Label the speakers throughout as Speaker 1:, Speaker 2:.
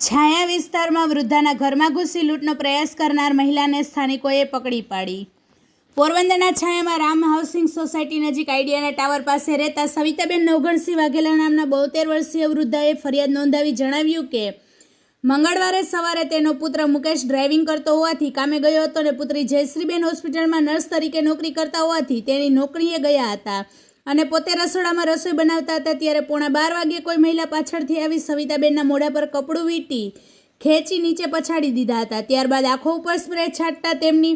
Speaker 1: છાયા વિસ્તારમાં વૃદ્ધાના ઘરમાં ઘૂસી લૂંટનો પ્રયાસ કરનાર મહિલાને સ્થાનિકોએ પકડી પાડી. પોરબંદરના છાયામાં રામ હાઉસિંગ સોસાયટી નજીક આઈડિયાના ટાવર પાસે રહેતા સવિતાબેન નવઘણસિંહ વાઘેલા નામના બોતેર વર્ષીય વૃદ્ધાએ ફરિયાદ નોંધાવી જણાવ્યું કે, મંગળવારે સવારે તેનો પુત્ર મુકેશ ડ્રાઇવિંગ કરતો હોવાથી કામે ગયો હતો અને પુત્રી જયશ્રીબેન હોસ્પિટલમાં નર્સ તરીકે નોકરી કરતા હોવાથી તેની નોકરીએ ગયા હતા. અને પોતે રસોડામાં રસોઈ બનાવતા હતા ત્યારે પોણા બાર વાગ્યે કોઈ મહિલા પાછળથી આવી સવિતાબેનના મોઢા પર કપડું વીંટી ખેંચી નીચે પછાડી દીધા હતા. ત્યારબાદ આંખો ઉપર સ્પ્રે છાંટતા તેમની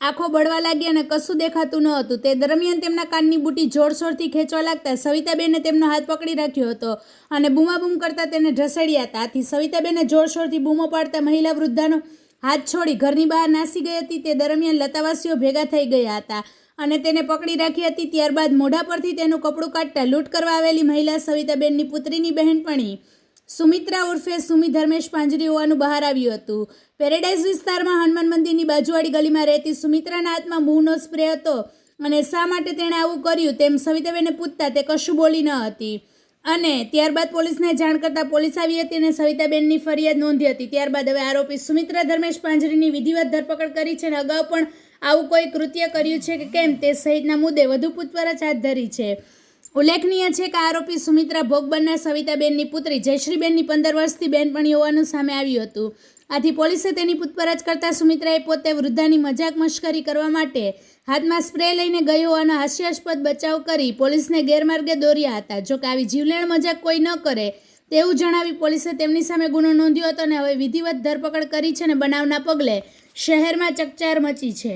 Speaker 1: આંખો બળવા લાગી અને કશું દેખાતું ન હતું. તે દરમિયાન તેમના કાનની બુટી જોરશોરથી ખેંચવા લાગતા સવિતાબેને તેમનો હાથ પકડી રાખ્યો હતો અને બૂમાબૂમ કરતા તેને ઢસડ્યા હતા. આથી સવિતાબેને જોરશોરથી બૂમો પાડતા મહિલા વૃદ્ધાનો હાથ છોડી ઘરની બહાર નાસી ગઈ હતી. તે દરમિયાન લતાવાસીઓ ભેગા થઈ ગયા હતા. અને તેને પકડી રાખી હતી. ત્યારબાદ મોઢા પરથી તેનું કપડું કાઢતા લૂંટ કરવા આવેલી મહિલા સવિતાબેનની પુત્રીની બહેનપણી સુમિત્રા ઉર્ફે સુમી ધર્મેશ પાંજરી હોવાનું બહાર આવ્યું હતું. પેરેડાઇઝ વિસ્તારમાં હનુમાન મંદિરની બાજુવાળી ગલીમાં રહેતી સુમિત્રાના હાથમાં મૂવનો સ્પ્રે હતો અને શા માટે તેણે આવું કર્યું તેમ સવિતાબેને પૂછતા તે કશું બોલી ન હતી. અને ત્યારબાદ પોલીસને જાણ કરતાં પોલીસ આવી હતી અને સવિતાબેનની ફરિયાદ નોંધી હતી. ત્યારબાદ હવે આરોપી સુમિત્રા ધર્મેશ પાંજરીની વિધિવત ધરપકડ કરી છે અને અગાઉ પણ આવું કોઈ કૃત્ય કર્યું છે કે કેમ? તે સહિતના મુદ્દે વધુ પૂછપરછ હાથ ધરી છે. ઉલ્લેખનીય છે કે આરોપી સુમિત્રા ભોગ સવિતાબેનની પુત્રી જયશ્રીબેનની પંદર વર્ષથી બેનપણી હોવાનું સામે આવ્યું હતું. આથી પોલીસે તેની પૂછપરછ કરતા સુમિત્રાએ પોતે વૃદ્ધાની મજાક મશ્કરી કરવા માટે હાથમાં સ્પ્રે લઈને ગઈ હોવાનો હાસ્યાસ્પદ બચાવ કરી પોલીસને ગેરમાર્ગે દોર્યા હતા. જો કે આવી જીવલેણ મજાક કોઈ ન કરે તેવું જણાવી પોલીસે તેમની સામે ગુનો નોંધ્યો હતો અને હવે વિધિવત ધરપકડ કરી છે અને બનાવના પગલે શહેરમાં ચકચાર મચી છે.